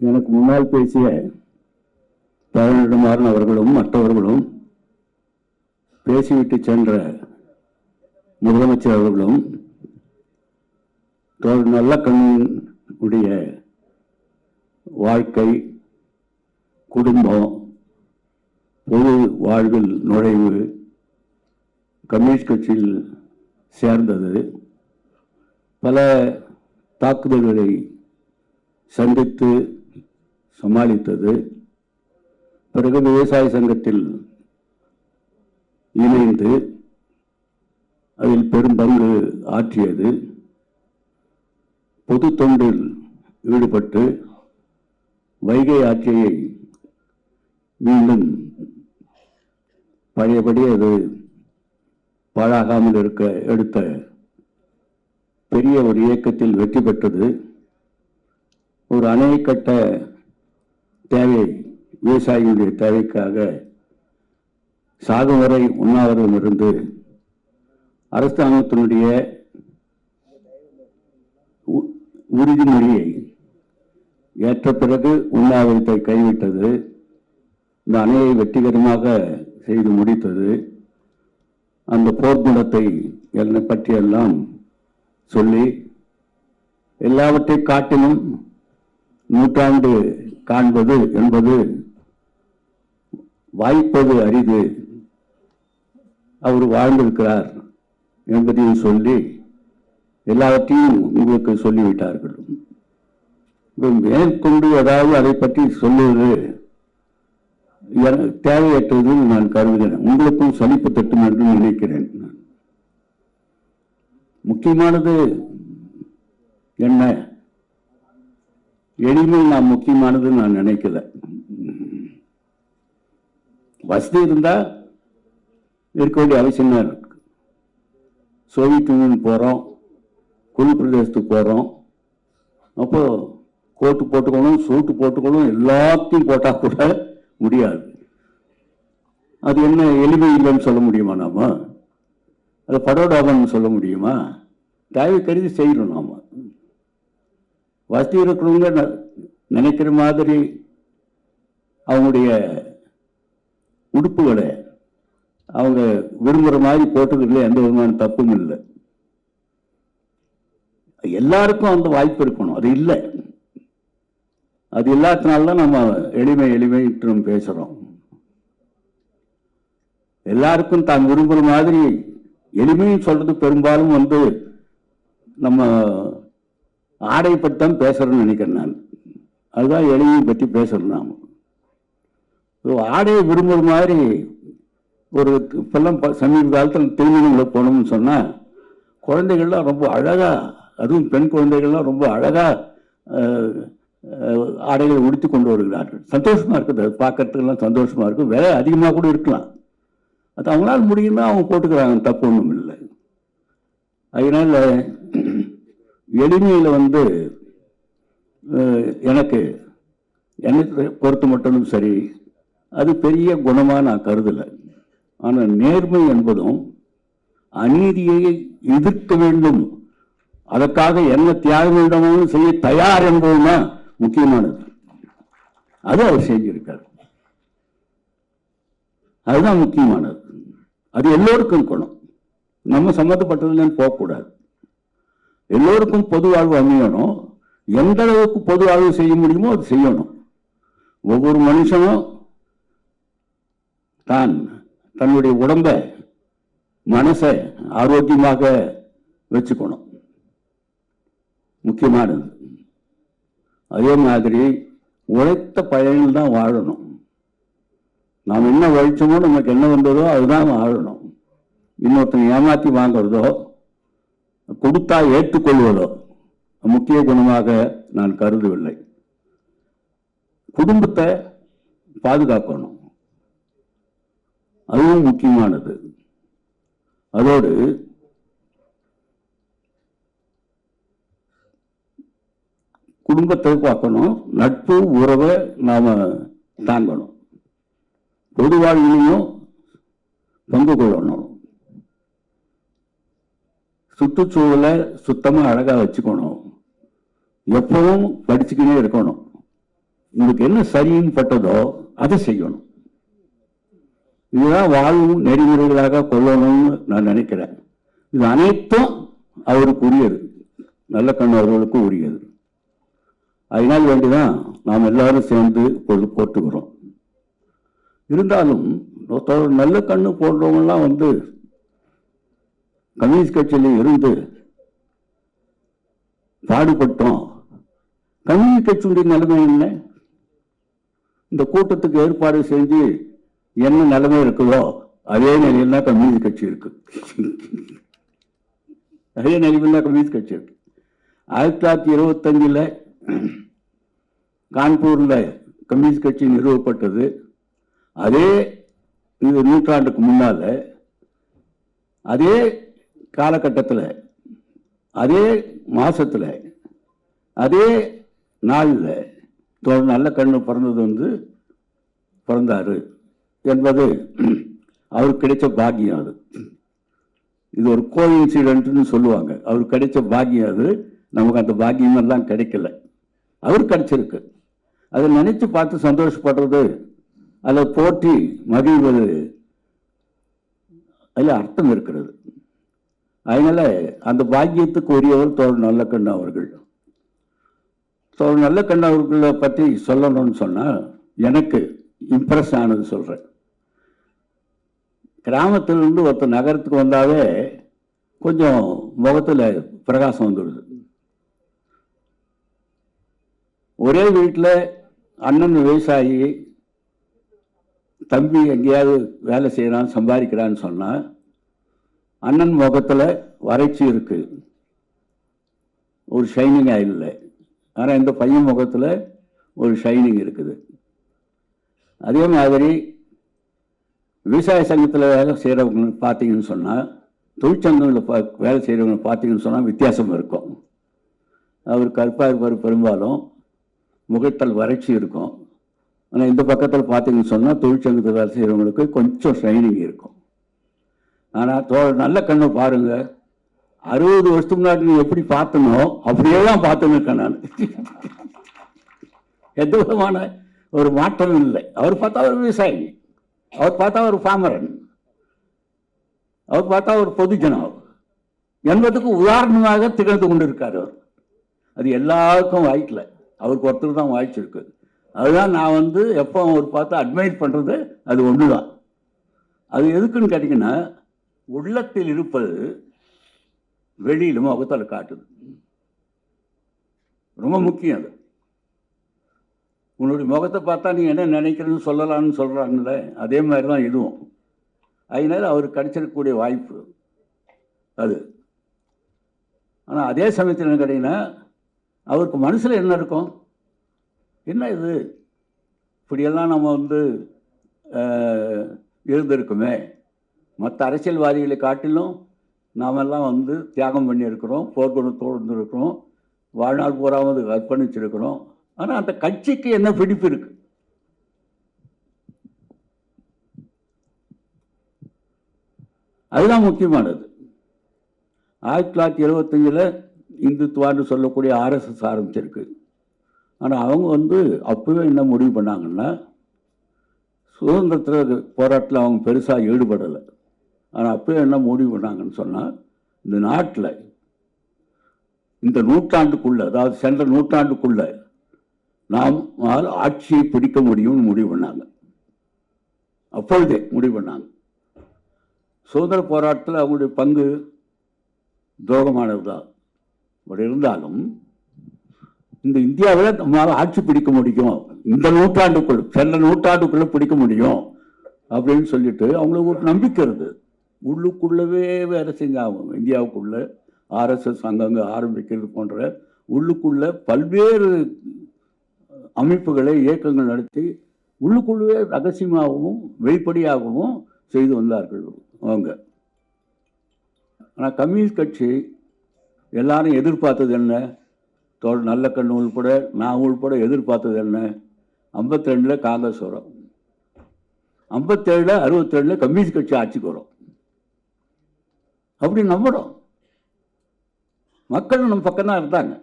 எனக்கு முன்னால் பேசிய பழனிடமாறன் அவர்களும் மற்றவர்களும் பேசிவிட்டு சென்ற முதலமைச்சர் அவர்களும் ஒரு நல்ல கண்ணுடைய வாழ்க்கை குடும்பம் பொது வாழ்வில் நுழைவு கம்யூனிஸ்ட் கட்சியில் சேர்ந்தது. பல தாக்குதல்களை சந்தித்து சமாளித்தது. பிறகு விவசாய சங்கத்தில் இணைந்து அதில் பெரும் பங்கு ஆற்றியது. பொது தொண்டில் ஈடுபட்டு வைகை ஆட்சியை மீண்டும் பழையபடி அது பாழாகாமல் இருக்க எடுத்த பெரிய ஒரு இயக்கத்தில் வெற்றி பெற்றது. ஒரு அணை கட்ட தேவை விவசாயிகளுடைய தேவைக்காக சாகும் வரை உண்ணாவிரதம் இருந்து அரசாங்கத்தினுடைய உ- உறுதிமொழியை ஏற்ற பிறகு உண்ணாவிரத்தை கைவிட்டது. இந்த அணையை வெற்றிகரமாக செய்து முடித்தது. அந்த போர்க்குணத்தை என்னை பற்றியெல்லாம் சொல்லி எல்லாவற்றை காட்டிலும் நூற்றாண்டு காண்பது என்பது வாய்ப்பது அரிது. அவர் வாழ்ந்திருக்கிறார் என்பதையும் சொல்லி எல்லாவற்றையும் உங்களுக்கு சொல்லிவிட்டார்கள். மேற்கொண்டு ஏதாவது அதை பற்றி சொல்லுவது எனக்கு தேவையற்றது நான் கருதுகிறேன். உங்களுக்கும் சலிப்பு தட்டும் என்று நினைக்கிறேன் நான். முக்கியமானது என்ன? எளிமை நான் முக்கியமானது நான் நினைக்கல. வசதி இருந்தா இருக்க வேண்டிய அவசியம் இருக்கு. சோவியத் யூனியன் போறோம் குளிர் பிரதேசத்துக்கு போறோம். அப்போ கோட்டு போட்டுக்கணும் சூட்டு போட்டுக்கணும் எல்லாத்தையும் போட்டா கூட முடியாது. அது என்ன எளிமை இல்லைன்னு சொல்ல முடியுமா நாம? அது படோடாபன்னு சொல்ல முடியுமா? தயவு கருதி செய்யணும் நாம. வசதி இருக்கிறவங்க ந- நினைக்கிற மாதிரி அவங்களுடைய உடுப்புகளை அவங்க விரும்புகிற மாதிரி போட்டுக்கிறதுல எந்த விதமான தப்பும் இல்லை. எல்லாருக்கும் அந்த வாய்ப்பு இருக்கணும். அது இல்லை. அது இல்லாதனால தான் நம்ம எளிமை எளிமை நம்ம எல்லாருக்கும் தான் விரும்புகிற மாதிரி எளிமைன்னு சொல்றது பெரும்பாலும் வந்து நம்ம ஆடை பற்றி தான் பேசுறேன்னு நினைக்கிறேன் நான். அதுதான் எளிமையை பற்றி பேசுறோம் நாம். ஆடையை விரும்புகிற மாதிரி ஒரு இப்பெல்லாம் ப- சமீப காலத்தில் திருமணங்களை போகணும்னு சொன்னால் குழந்தைகள்லாம் ரொம்ப அழகாக அதுவும் பெண் குழந்தைகள்லாம் ரொம்ப அழகாக ஆடைகளை உடுத்தி கொண்டு வருகிறார்கள். சந்தோஷமாக இருக்குது அது பார்க்கறதுக்கெல்லாம் சந்தோஷமாக இருக்கும். விலை அதிகமாக கூட இருக்கலாம். அது அவங்களால முடியும்னா அவங்க போட்டுக்கிறாங்க தப்பு ஒன்றும் இல்லை. அதனால் எளிமையில் வந்து எனக்கு என்னை பொறுத்த மட்டும் சரி அது பெரிய குணமாக நான் கருதலை. ஆனால் நேர்மை என்பதும் அநீதியை எதிர்க்க வேண்டும். அதற்காக என்ன தியாகமிடமும் செய்ய தயார் என்பதும் தான் முக்கியமானது. அது அவர் செஞ்சிருக்கார். அதுதான் முக்கியமானது. அது எல்லோருக்கும் குணம். நம்ம சம்மந்தப்பட்டதுலன்னு போகக்கூடாது. எல்லோருக்கும் பொது வாழ்வு அமையணும். எந்த அளவுக்கு பொது வாழ்வு செய்ய முடியுமோ அது செய்யணும். ஒவ்வொரு மனுஷனும் தான் தன்னுடைய உடம்ப மனசை ஆரோக்கியமாக வச்சுக்கணும். முக்கியமானது. அதே மாதிரி உழைத்த பயனில் தான் வாழணும். நாம் என்ன உழைச்சோமோ நமக்கு என்ன வந்ததோ அதுதான் வாழணும். இன்னொருத்தன் ஏமாற்றி வாங்குறதோ கொடுத்தா ஏற்றுக்கொள்வதோ முக்கிய குணமாக நான் கருதவில்லை. குடும்பத்தை பாதுகாக்கணும். அதுவும் முக்கியமானது. அதோடு குடும்பத்தை பார்க்கணும். நட்பு உறவை நாம் தாங்கணும். பொது வாழ்விலையும் பங்கு கொள்ளணும். சுற்றுச்சூழலை சுத்தமாக அழகாக வச்சுக்கணும். எப்பவும் படிச்சுக்கிட்டே இருக்கணும். உங்களுக்கு என்ன சரின்னு பட்டதோ அதை செய்யணும். இதுதான் வாழ்வும் நெறிமுறைகளாக கொள்ளணும்னு நான் நினைக்கிறேன். இது அனைத்தும் அவருக்கு உரியது நல்ல கண்ணு அவர்களுக்கு உரியது. அதனால் வேண்டிதான் நாம் எல்லாரும் சேர்ந்து பொழுது போட்டுக்கிறோம் இருந்தாலும் நல்ல கண்ணு போடுறவங்கலாம் வந்து கம்யூனிஸ்ட் கட்சியில் இருந்து பாடுபட்டோம் கம்யூனிஸ்ட் கட்சியுடைய நிலைமை என்ன? இந்த கூட்டத்துக்கு ஏற்பாடு செஞ்சு என்ன நிலைமை இருக்குதோ அதே நிலையில் தான் கம்யூனிஸ்ட் கட்சி இருக்கு. அதே நிலையில் தான் கம்யூனிஸ்ட் கட்சி இருக்கு. ஆயிரத்தி தொள்ளாயிரத்தி இருபத்தஞ்சில் கான்பூரில் கம்யூனிஸ்ட் கட்சி நிறுவப்பட்டது. அதே இது நூற்றாண்டுக்கு முன்னால் அதே காலகட்டத்தில் அதே மாதத்தில் அதே நாளில் தோழர் நல்ல கண்ணு பிறந்தது வந்து பிறந்தாரு என்பது அவருக்கு கிடைச்ச பாக்கியம் அது. இது ஒரு கோ இன்சிடென்ட்னு சொல்லுவாங்க. அவருக்கு கிடைச்ச பாக்கியம் அது. நமக்கு அந்த பாக்கியமெல்லாம் கிடைக்கல. அவர் கிடைச்சிருக்கு. அதை நினச்சி பார்த்து சந்தோஷப்படுறது அதை போற்றி மகிழ்வது அதில் அர்த்தம் இருக்கிறது. அதனால அந்த பாக்கியத்துக்கு உரியவர் தோழர் நல்லக்கண்ணு அவர்கள். தோழர் நல்லக்கண்ணு அவர்களை பற்றி சொல்லணும்னு சொன்னால் எனக்கு இம்ப்ரெஸ் ஆனது சொல்கிறேன் கிராமத்திலிருந்து ஒருத்தர் நகரத்துக்கு வந்தாவே கொஞ்சம் முகத்தில் பிரகாசம் வந்துடுது. ஒரே வீட்டில் அண்ணன் விவசாயி தம்பி எங்கேயாவது வேலை செய்கிறான் சம்பாதிக்கிறான்னு சொன்னால் அண்ணன் முகத்தில் வறட்சி இருக்கு. ஒரு ஷைனிங் இல்லை. ஆனால் இந்த பையன் முகத்தில் ஒரு ஷைனிங் இருக்குது. அதே மாதிரி விவசாய சங்கத்தில் வேலை செய்கிறவங்க பார்த்தீங்கன்னு சொன்னால் தொழிற்சங்கங்களில் பா வேலை செய்கிறவங்க பார்த்தீங்கன்னு சொன்னால் வித்தியாசம் இருக்கும். அவர் கருப்பாக இருப்பார் பெரும்பாலும். முகத்தல் வறட்சி இருக்கும். ஆனால் இந்த பக்கத்தில் பார்த்தீங்கன்னு சொன்னால் தொழிற்சங்கத்தில் வேலை செய்கிறவங்களுக்கு கொஞ்சம் ஷைனிங் இருக்கும். ஆனால் தோ நல்ல கண்ணை பாருங்க. அறுபது வருஷத்துக்கு முன்னாடி நீ எப்படி பார்த்தனோ அப்படியே தான் பார்த்துன்னு இருக்கேன் நான். எந்த விதமான ஒரு மாற்றம் இல்லை. அவர் பார்த்தா ஒரு விவசாயி. அவர் பார்த்தா ஒரு ஃபார்மரன் அவர் பார்த்தா ஒரு பொதுஜனம் என்பதுக்கு உதாரணமாக திகழ்ந்து கொண்டிருக்கார் அவர். அது எல்லாருக்கும் வாய்க்கல அவருக்கு ஒருத்தர் தான் வாய்ச்சிருக்கு அதுதான் நான் வந்து எப்போ அவர் பார்த்து அட்மைட் பண்ணுறது அது ஒன்று தான் அது எதுக்குன்னு கேட்டிங்கன்னா உள்ளத்தில் இருப்பது வெளியிலும் முகத்தால் காட்டுது. ரொம்ப முக்கியம் அது. உன்னுடைய முகத்தை பார்த்தா நீ என்ன நினைக்கிறேன்னு சொல்லலாம்னு சொல்கிறாங்கல்ல அதே மாதிரி தான் இதுவும். அதனால அவருக்கு கிடைச்சிருக்கக்கூடிய வாய்ப்பு அது. ஆனால் அதே சமயத்தில் என்ன கேட்டிங்கன்னா அவருக்கு மனசில் என்ன இருக்கும்? என்ன இது? இப்படியெல்லாம் நம்ம வந்து இருந்திருக்குமே. மற்ற அரசியல்வாதிகளை காட்டிலும் நாமெல்லாம் வந்து தியாகம் பண்ணியிருக்கிறோம் போர்க்குணத்தோடு இருந்திருக்கிறோம் வாழ்நாள் பூராவது அர்ப்பணிச்சிருக்கிறோம். ஆனால் அந்த கட்சிக்கு என்ன பிடிப்பு இருக்கு? அதுதான் முக்கியமானது. ஆயிரத்தி தொள்ளாயிரத்தி எழுபத்தஞ்சில் இந்துத்துவான்னு சொல்லக்கூடிய ஆர்எஸ்எஸ் ஆரம்பிச்சிருக்கு. ஆனால் அவங்க வந்து அப்போவே என்ன முடிவு பண்ணாங்கன்னா சுதந்திரத்தில் போராட்டத்தில் அவங்க பெருசாக ஈடுபடலை. ஆனால் அப்போ என்ன முடிவு பண்ணாங்கன்னு சொன்னால் இந்த நாட்டில் இந்த நூற்றாண்டுக்குள்ளே அதாவது சென்ற நூற்றாண்டுக்குள்ளே நாம் ஆட்சியை பிடிக்க முடியும்னு முடிவு பண்ணாங்க. அப்பொழுதே முடிவு பண்ணாங்க. சுதந்திர போராட்டத்தில் அவங்களுடைய பங்கு துரோகமானது தான் பட் இருந்தாலும் இந்த இந்தியாவில் நம்மளால் ஆட்சி பிடிக்க முடியும். இந்த நூற்றாண்டுக்குள் சென்ற நூற்றாண்டுக்குள்ளே பிடிக்க முடியும் அப்படின்னு சொல்லிட்டு அவங்களுக்கு ஒரு நம்பிக்கை இருக்குது உள்ளுக்குள்ளவே வேலை செஞ்சாகும் இந்தியாவுக்குள்ள ஆர்எஸ்எஸ் அங்கங்கே ஆரம்பிக்கிறது போன்ற உள்ளுக்குள்ள பல்வேறு அமைப்புகளை இயக்கங்கள் நடத்தி உள்ளுக்குள்ளவே ரகசியமாகவும் வெளிப்படையாகவும் செய்து வந்தார்கள் அவங்க. ஆனால் கம்யூனிஸ்ட் கட்சி எல்லாரும் எதிர்பார்த்தது என்ன? தோல் நல்ல கண்ணு உள்பட நான் உள்பட எதிர்பார்த்தது என்ன? ஐம்பத்தி ரெண்டில் காங்கிரஸ் வரும். ஐம்பத்தேழில் அறுபத்தேழில் கம்யூனிஸ்ட் கட்சி ஆட்சிக்கு வரும். அப்படி நம்பணும் மக்கள் நம்ம பக்கம் தான் இருந்தாங்க.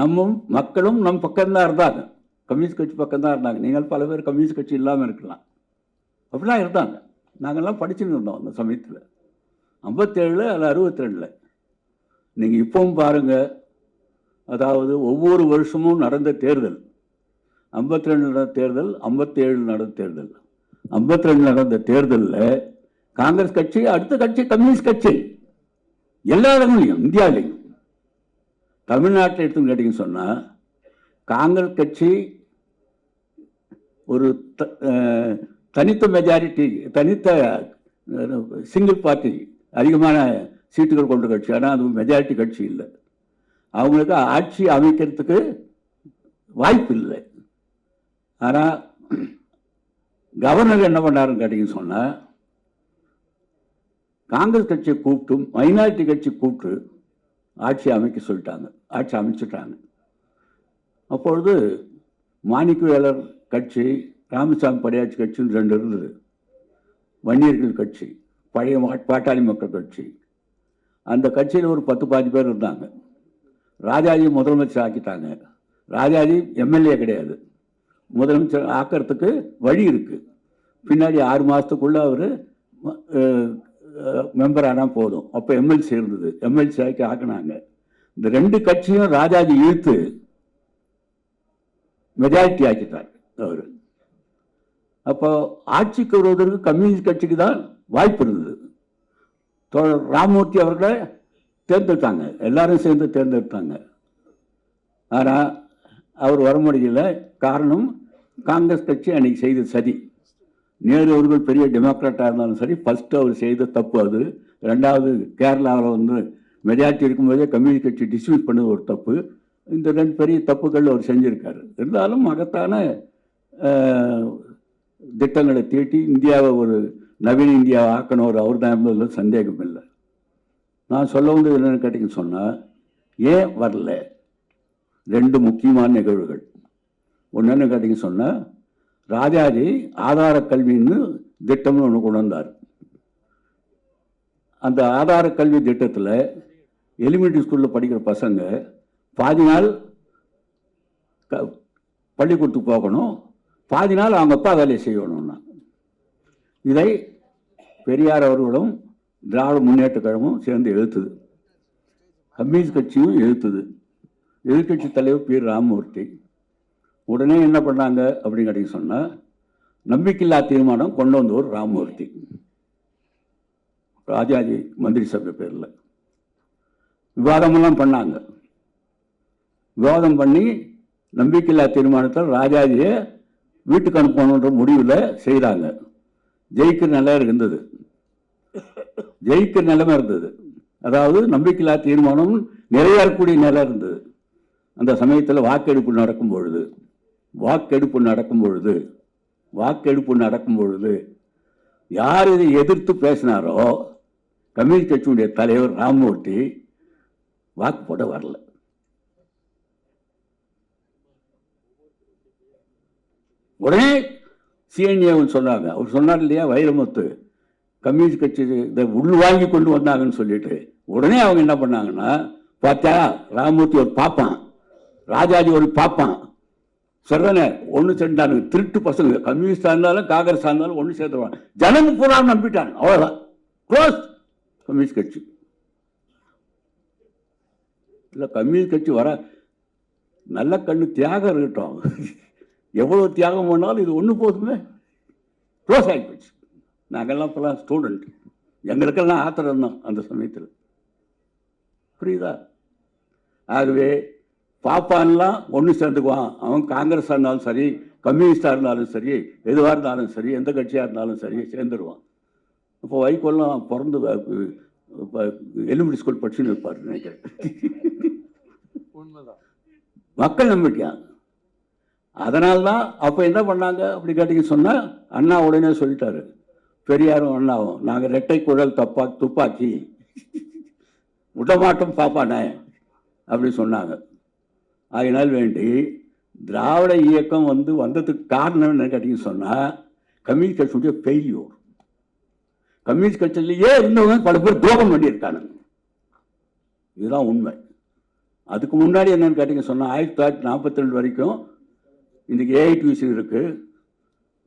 நம்மும் மக்களும் நம் பக்கம்தான் இருந்தாங்க. கம்யூனிஸ்ட் கட்சி பக்கம்தான் இருந்தாங்க. நீங்கள் பல பேர் கம்யூனிஸ்ட் கட்சி இல்லாமல் இருக்கலாம். அப்படிலாம் இருந்தாங்க. நாங்கள்லாம் படிச்சுன்னு இருந்தோம் அந்த சமயத்தில். ஐம்பத்தேழில் அல்ல அறுபத்தி ரெண்டில் நீங்கள் இப்பவும் பாருங்கள் அதாவது ஒவ்வொரு வருஷமும் நடந்த தேர்தல். ஐம்பத்தி ரெண்டு நடந்த தேர்தல் ஐம்பத்தேழு நடந்த தேர்தல். ஐம்பத்தி ரெண்டு நடந்த தேர்தலில் காங்கிரஸ் கட்சி அடுத்த கட்சி கம்யூனிஸ்ட் கட்சி. எல்லா இடங்களையும் இந்தியாவிலையும். தமிழ்நாட்டில் எடுத்து கேட்டிங்கன்னு சொன்னால் காங்கிரஸ் கட்சி ஒரு த- தனித்த மெஜாரிட்டி தனித்த சிங்கிள் பார்ட்டி அதிகமான சீட்டுகள் கொண்ட கட்சி. ஆனால் அது மெஜாரிட்டி கட்சி இல்லை. அவங்களுக்கு ஆட்சி அமைக்கிறதுக்கு வாய்ப்பு இல்லை. ஆனால் கவர்னர் என்ன பண்ணாருன்னு கேட்டிங்கன்னு சொன்னால் காங்கிரஸ் கட்சியை கூப்பிட்டும் மைனாரிட்டி கட்சி கூப்பிட்டு ஆட்சி அமைக்க சொல்லிட்டாங்க. ஆட்சி அமைச்சிட்டாங்க. அப்பொழுது மாணிக்கவேலர் கட்சி ராமசாமி படையாட்சி கட்சின்னு ரெண்டு இருந்தது. வன்னியர்கள் கட்சி பழைய பாட்டாளி மக்கள் கட்சி. அந்த கட்சியில் ஒரு பத்து பாஞ்சு பேர் இருந்தாங்க. ராஜாஜி முதலமைச்சர் ஆக்கிட்டாங்க. ராஜாஜி எம்எல்ஏ கிடையாது. முதலமைச்சர் ஆக்கிறதுக்கு வழி இருக்குது பின்னாடி ஆறு மாதத்துக்குள்ளே அவர் மெம்பர் ஆனால் போதும். அப்போ எம்எல்சி இருந்தது. எம்எல்சி ஆக்கி ஆக்கினாங்க. இந்த ரெண்டு கட்சியும் ராஜாஜி இழுத்து மெஜாரிட்டி ஆக்கிட்டார் அவர். அப்போ ஆட்சிக்கு வருவதற்கு கம்யூனிஸ்ட் கட்சிக்கு தான் வாய்ப்பு இருந்தது. தோழர் ராமமூர்த்தி அவர்களை தேர்ந்தெடுத்தாங்க. எல்லாரும் சேர்ந்து தேர்ந்தெடுத்தாங்க. ஆனால் அவர் வர முடியல. காரணம் காங்கிரஸ் கட்சி அன்னைக்கு செய்த சதி. நேரு அவர்கள் பெரிய டெமோக்ராட்டாக இருந்தாலும் சரி ஃபர்ஸ்ட் அவர் செய்த தப்பு அது. ரெண்டாவது கேரளாவில் வந்து மெஜாரிட்டி இருக்கும்போதே கம்யூனிஸ்ட் கட்சி டிஸ்மிஸ் பண்ணது ஒரு தப்பு. இந்த ரெண்டு பெரிய தப்புகள் அவர் செஞ்சுருக்காரு. இருந்தாலும் மகத்தான திட்டங்களை தீட்டி இந்தியாவை ஒரு நவீன இந்தியாவை ஆக்கணும் ஒரு அவர் தான் என்பதில் சந்தேகம் இல்லை. நான் சொல்ல வந்தது என்னென்னு கேட்டிங்கன்னு சொன்னால் ஏன் வரல? ரெண்டு முக்கியமான நிகழ்வுகள். ஒன்றுன்னு கேட்டிங்க சொன்னால் ராஜாஜி ஆதார கல்வின்னு திட்டம்னு ஒன்று கொண்டு வந்தார். அந்த ஆதார கல்வி திட்டத்தில் எலிமெண்ட்ரி ஸ்கூலில் படிக்கிற பசங்க பாதி நாள் க பள்ளிக்கூடத்துக்கு போகணும் பாதி நாள் அவங்க அப்பா வேலையை செய்யணும்னா. இதை பெரியார் அவர்களும் திராவிட முன்னேற்ற கழகமும் சேர்ந்து எழுத்துது. கம்யூனிஸ்ட் கட்சியும் எழுத்துது. எதிர்கட்சி தலைவர் பி. ராமமூர்த்தி. உடனே என்ன பண்ணாங்க அப்படின்னு கேட்டீங்க சொன்னால் நம்பிக்கையில்லா தீர்மானம் கொண்டு வந்தவர் ராமமூர்த்தி. ராஜாஜி மந்திரி சபை பேரில். விவாதமெல்லாம் பண்ணாங்க. விவாதம் பண்ணி நம்பிக்கையில்லா தீர்மானத்தில் ராஜாஜியை வீட்டுக்கு அனுப்பணுன்ற முடிவில் செய்கிறாங்க ஜெயிக்கிற நிலை இருந்தது. ஜெயிக்கிற நிலைமை இருந்தது. அதாவது நம்பிக்கையில்லா தீர்மானம் நிறைவேறக்கூடிய நிலை இருந்தது. அந்த சமயத்தில் வாக்கெடுப்பு நடக்கும் பொழுது. வாக்கெடுப்பு நடக்கும் பொழுது வாக்கெடுப்பு நடக்கும் பொழுது யார் இதை எதிர்த்து பேசினாரோ கம்யூனிஸ்ட் கட்சியுடைய தலைவர் ராமமூர்த்தி வாக்கு போட வரல. உடனே சிஎன்ஏன்னு சொன்னாங்க. அவர் சொன்னார் இல்லையா வைரமுத்து கம்யூனிஸ்ட் கட்சி இதை உள் வாங்கி கொண்டு வந்தாங்கன்னு சொல்லிட்டு. உடனே அவங்க என்ன பண்ணாங்கன்னா பார்த்தா ராமமூர்த்தி ஒரு பாப்பான் ராஜாஜி ஒரு பாப்பான் சொல்றேனே ஒன்று சேர்ந்தானு திருட்டு பசங்க. கம்யூனிஸ்டாக இருந்தாலும் காங்கிரஸாக இருந்தாலும் ஒன்று சேர்த்துருவாங்க ஜனம் பூரா நம்பிட்டாங்க. அவ்வளோதான் க்ளோஸ் கம்யூனிஸ்ட் கட்சி. இல்லை கம்யூனிஸ்ட் கட்சி வர நல்ல கண்ணு தியாகம் இருக்கட்டும். எவ்வளோ தியாகம் பண்ணாலும் இது ஒன்று போதுமே. க்ளோஸ் ஆகி போச்சு. நாங்கள்லாம் இப்போலாம் ஸ்டூடெண்ட் எங்களுக்கெல்லாம் ஆத்திரம் தான் அந்த சமயத்தில். புரியுதா? ஆகவே பாப்பான்லாம் ஒன்று சேர்ந்துக்குவான். அவன் காங்கிரஸாக இருந்தாலும் சரி கம்யூனிஸ்டாக இருந்தாலும் சரி எதுவாக இருந்தாலும் சரி எந்த கட்சியாக இருந்தாலும் சரி சேர்ந்துருவான். இப்போ வைகோல்லாம் பிறந்து எலிமெண்ட்ரி ஸ்கூல் படிச்சுன்னு இருப்பார் நினைக்கிறேன். உண்மைதான். மக்கள் நம்பிக்கையான் அதனால தான் அப்போ என்ன பண்ணாங்க அப்படி கேட்டீங்க சொன்னால் அண்ணா உடனே சொல்லிட்டாரு. பெரியாரும் அண்ணாவும் நாங்கள் ரெட்டை குழல் தப்பா துப்பாக்கி. விடமாட்டோம் பாப்பானே. அப்படி சொன்னாங்க. அதனால் வேண்டி திராவிட இயக்கம் வந்து வந்ததுக்கு காரணம் என்ன கேட்டிங்கன்னு சொன்னால் கம்யூனிஸ்ட் கட்சியுடைய ஃபெயில்யூர் கம்யூனிஸ்ட் கட்சியிலேயே இருந்தவங்க பல பேர் துரோகம் பண்ணியிருக்கானுங்க இதுதான் உண்மை. அதுக்கு முன்னாடி என்னென்னு கேட்டீங்க சொன்னால் ஆயிரத்தி தொள்ளாயிரத்தி நாற்பத்தி ரெண்டு வரைக்கும் இன்றைக்கி ஏஐடியூசி இருக்குது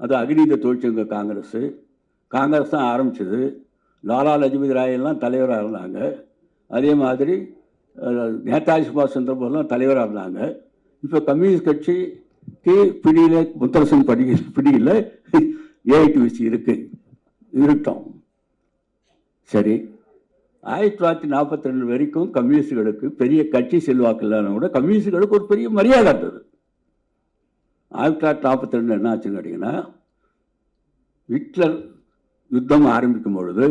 அது அகிநீத தொழிற்சங்க காங்கிரஸ். காங்கிரஸ் தான் ஆரம்பிச்சது. லாலா லஜபதி ராயெல்லாம் தலைவராக இருந்தாங்க. அதே மாதிரி நேதாஜி சுபாஷ் சந்திர போஸ்லாம் தலைவராக இருந்தாங்க. இப்போ கம்யூனிஸ்ட் கட்சிக்கு பிடியில் முத்தரசன் படி பிடியில் ஏஐடியூசி இருக்கு. இருக்கட்டும் சரி. ஆயிரத்தி தொள்ளாயிரத்தி நாற்பத்தி ரெண்டு வரைக்கும் கம்யூனிஸ்டுகளுக்கு பெரிய கட்சி செல்வாக்கு இல்லைன்னா கூட கம்யூனிஸ்டுகளுக்கு ஒரு பெரிய மரியாதை இருந்தது. ஆயிரத்தி தொள்ளாயிரத்தி நாற்பத்தி ரெண்டு என்ன ஆச்சுன்னு கேட்டிங்கன்னா ஹிட்லர் யுத்தம் ஆரம்பிக்கும் பொழுது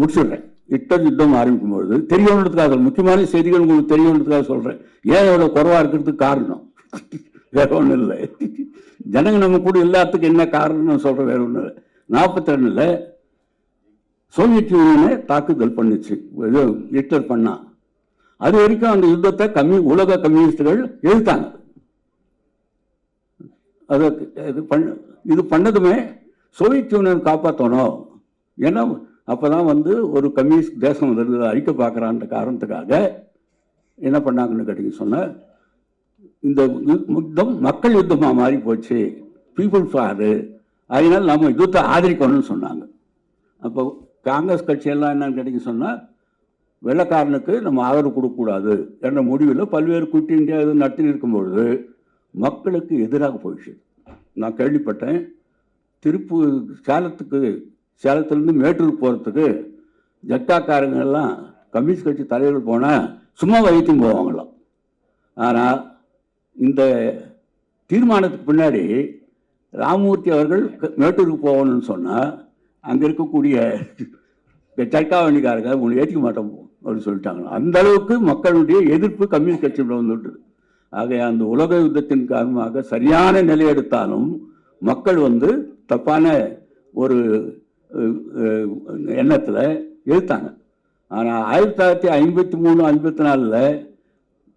முடிச்சிடுறேன். ஹிட்லர் யுத்தம் ஆரம்பிக்கும் பொழுது தெரியணுன்றதுக்காக முக்கியமான செய்திகள் உங்களுக்கு தெரியணுன்றதுக்காக சொல்கிறேன் ஏன் எவ்வளோ குறைவாக இருக்கிறதுக்கு காரணம்? வேற ஒன்றும் இல்லை. ஜனங்க நம்ம கூட எல்லாத்துக்கும் என்ன காரணம்னு சொல்கிறேன் வேற ஒன்றும் இல்லை. நாற்பத்தி ரெண்டில் சோவியத் யூனியனை தாக்குதல் பண்ணுச்சு. இது ஹிட்லர் பண்ணான் அது வரைக்கும் அந்த யுத்தத்தை கம்யூ உலக கம்யூனிஸ்டுகள் எழுத்தாங்க அது இது பண்ண இது பண்ணதுமே சோவியத் யூனியன் காப்பாற்றணும் ஏன்னா அப்போ தான் வந்து ஒரு கம்யூனிஸ்ட் தேசம் வந்து அழிக்க பார்க்குறான்ற காரணத்துக்காக என்ன பண்ணாங்கன்னு கேட்டீங்க சொன்ன இந்த யுத்தம் மக்கள் யுத்தமாக மாறி போச்சு. பீப்புள் ஃபாரு அதனால் நம்ம யுத்தத்தை ஆதரிக்கணும்னு சொன்னாங்க. அப்போ காங்கிரஸ் கட்சியெல்லாம் என்னன்னு கேட்டீங்க சொன்னால் வெள்ளக்காரனுக்கு நம்ம ஆதரவு கொடுக்கக்கூடாது என்ற முடிவில் பல்வேறு குட்டி இந்தியா இது நடத்தி இருக்கும்பொழுது மக்களுக்கு எதிராக போயிடுச்சு. நான் கேள்விப்பட்டேன். திருப்பூர் சேலத்துக்கு சேலத்துலேருந்து மேட்டூர் போகிறதுக்கு ஜட்டாக்காரங்கெல்லாம் கம்யூனிஸ்ட் கட்சி தலைவர்கள் போனால் சும்மா வைத்தியம் போவாங்களாம். ஆனால் இந்த தீர்மானத்துக்கு பின்னாடி ராமமூர்த்தி அவர்கள் மேட்டூருக்கு போகணும்னு சொன்னால் அங்கே இருக்கக்கூடிய சர்க்காவணிக்காரங்க உங்களை ஏற்றிக்க மாட்டோம் அப்படின்னு சொல்லிட்டாங்களோ அந்த அளவுக்கு மக்களுடைய எதிர்ப்பு கம்யூனிஸ்ட் கட்சியில் வந்துட்டு ஆக அந்த உலக யுத்தத்தின் காரணமாக சரியான நிலை எடுத்தாலும் மக்கள் வந்து தப்பான ஒரு எண்ணத்தில் எடுத்தாங்க ஆனால் ஆயிரத்தி தொள்ளாயிரத்தி ஐம்பத்தி மூணு ஐம்பத்தி நாலில்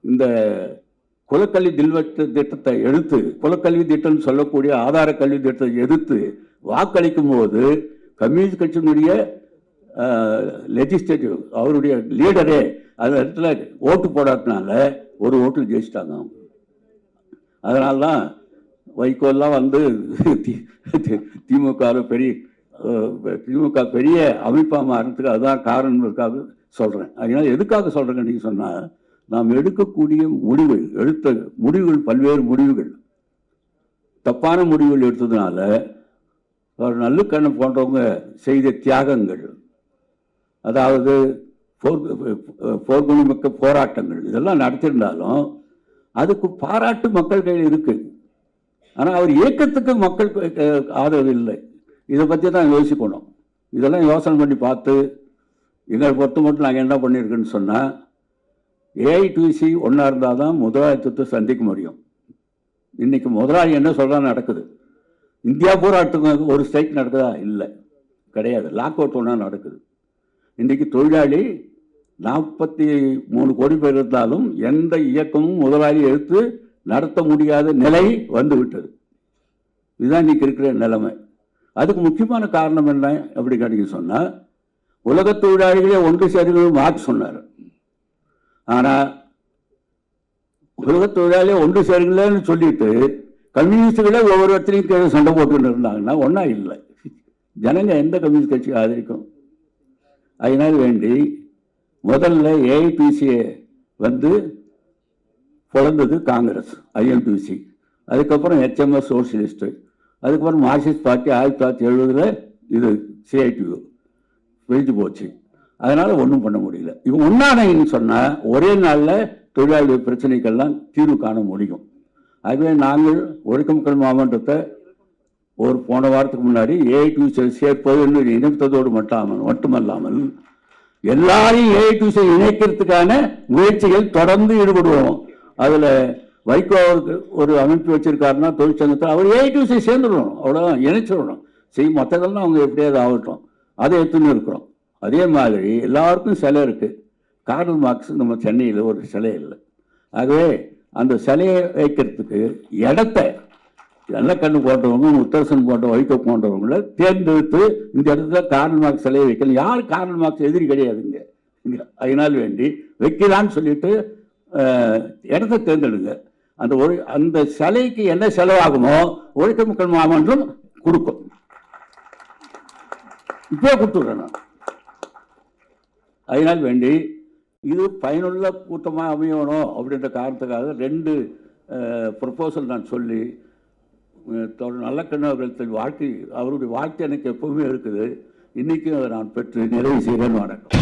இந்த குலக்கல்வி தில்வட்ட திட்டத்தை எடுத்து குலக்கல்வி திட்டம்னு சொல்லக்கூடிய ஆதார கல்வி திட்டத்தை எதிர்த்து வாக்களிக்கும் போது கம்யூனிஸ்ட் கட்சியினுடைய லெஜிஸ்லேட்டிவ் அவருடைய லீடரே அந்த இடத்துல ஓட்டு போடாதனால ஒரு ஓட்டு ஜெயிச்சிட்டாங்க அவங்க. அதனால தான் வைகோல்லாம் வந்து திமுக பெரிய திமுக பெரிய அமைப்பாக மாறதுக்கு அதுதான் காரணம்ன்றதுக்காக சொல்கிறேன் அதனால் எதுக்காக சொல்கிறேன்னு நீங்கள் சொன்னால் நாம் எடுக்கக்கூடிய முடிவுகள் எடுத்த முடிவுகள் பல்வேறு முடிவுகள். தப்பான முடிவுகள் எடுத்ததுனால ஒரு நல்லுக்கண்ணு போன்றவங்க செய்த தியாகங்கள் அதாவது போர் போர்க்குணமிக்க போராட்டங்கள் இதெல்லாம் நடத்தியிருந்தாலும் அதுக்கு பாராட்டு மக்கள் கையில் இருக்குது ஆனால் அவர் இயக்கத்துக்கு மக்கள் ஆதரவு இல்லை. இதை பற்றி தான் யோசிக்கணும். இதெல்லாம் யோசனை பண்ணி பார்த்து எங்களை பொறுத்த மட்டும் நாங்கள் என்ன பண்ணியிருக்குன்னு சொன்னால் ஏஐடிசி ஒன்றா இருந்தால் தான் முதலாளித்துவத்தை சந்திக்க முடியும். இன்றைக்கி முதலாளி என்ன சொல்கிறா நடக்குது. இந்தியா பூராட்டுக்கு ஒரு ஸ்ட்ரைக் நடக்குதா? இல்லை. கிடையாது. லாக் அவுட் ஒன்றா நடக்குது. இன்றைக்கு தொழிலாளி நாற்பத்தி மூணு கோடி பேர் இருந்தாலும் எந்த இயக்கமும் முதலாளி எடுத்து நடத்த முடியாத நிலை வந்து விட்டது. இதுதான் இன்னைக்கு இருக்கிற நிலைமை. அதுக்கு முக்கியமான காரணம் என்ன அப்படி கேட்டீங்க சொன்னால் உலக தொழிலாளிகளே ஒன்று சேருங்கள் மார்க் சொன்னார். ஆனால் உலக தொழிலாளியே ஒன்று சேருங்களேன்னு சொல்லிட்டு கம்யூனிஸ்டுகளே ஒவ்வொரு இடத்துலையும் கீழே சண்டை போட்டுன்னு இருந்தாங்கன்னா ஒன்றா இல்லை. ஜனங்க எந்த கம்யூனிஸ்ட் கட்சியை ஆதரிக்கும்? அதனால் வேண்டி முதல்ல ஏஐபிசியை வந்து பிறந்தது காங்கிரஸ் ஐஎன்பிசி அதுக்கப்புறம் ஹெச்எம்எஸ் சோசியலிஸ்ட்டு. அதுக்கப்புறம் மார்க்சிஸ்ட் பார்ட்டி ஆயிரத்தி தொள்ளாயிரத்தி எழுபதில் இது சிஐடியு பிரிஞ்சு போச்சு. அதனால் ஒன்றும் பண்ண முடியல. இவங்க ஒன்றானு சொன்னால் ஒரே நாளில் தொழிலாளி பிரச்சனைக்கெல்லாம் தீர்வு காண முடியும். ஆகவே நாங்கள் ஒழுக்கமக்கள் மாவட்டத்தை ஒரு போன வாரத்துக்கு முன்னாடி ஏஐடி சேர்ப்பது என்று இணைத்ததோடு மட்டாமல் மட்டுமல்லாமல் எல்லாரையும் ஏஐடி இணைக்கிறதுக்கான முயற்சிகள் தொடர்ந்து ஈடுபடுவோம். அதில் வைகோ அவருக்கு ஒரு அமைப்பு வச்சிருக்காருன்னா தொழிற்சங்கத்தில் அவர் ஏஐடிசி சேர்ந்துடணும். அவ்வளோதான் இணைச்சிடணும். செய் மற்றதெல்லாம் அவங்க எப்படியாவது ஆகட்டும். அதை எடுத்துன்னு இருக்கிறோம். அதே மாதிரி எல்லாருக்கும் சிலை இருக்குது கார்ல் மார்க்ஸ் நம்ம சென்னையில் ஒரு சிலை இல்லை. ஆகவே அந்த சிலையை வைக்கிறதுக்கு இடத்த நல்லக்கண்ணு போன்றவங்க முத்தரசன் போன்ற வைகோ போன்றவங்கள தேர்ந்தெடுத்து இந்த இடத்துல கார்ல் மார்க்ஸ் சிலையை வைக்கணும். யார் கார்ல் மார்க்ஸ் எதிரி கிடையாதுங்க இங்க. அதனால் வேண்டி வைக்கலான்னு சொல்லிட்டு இடத்த தேர்ந்தெடுங்க. அந்த ஒரு அந்த சிலைக்கு என்ன செலவாகுமோ ஒழுக்க மக்கள் மாமன்றம் கொடுக்கும். இப்பயே கொடுத்துடுறேன் நான். அதனால் வேண்டி இது பயனுள்ள கூட்டமாக அமையணும் அப்படின்ற காரணத்துக்காக ரெண்டு ப்ரப்போசல் நான் சொல்லி அஹ், தொடர் நல்லக்கண்ணு அவர்கள் வாழ்க்கை அவருடைய வாழ்க்கை எனக்கு எப்பவுமே இருக்குது. இன்றைக்கும் அதை நான் பெற்று நிறைவு செய்கிறேன்னு வணக்கம்.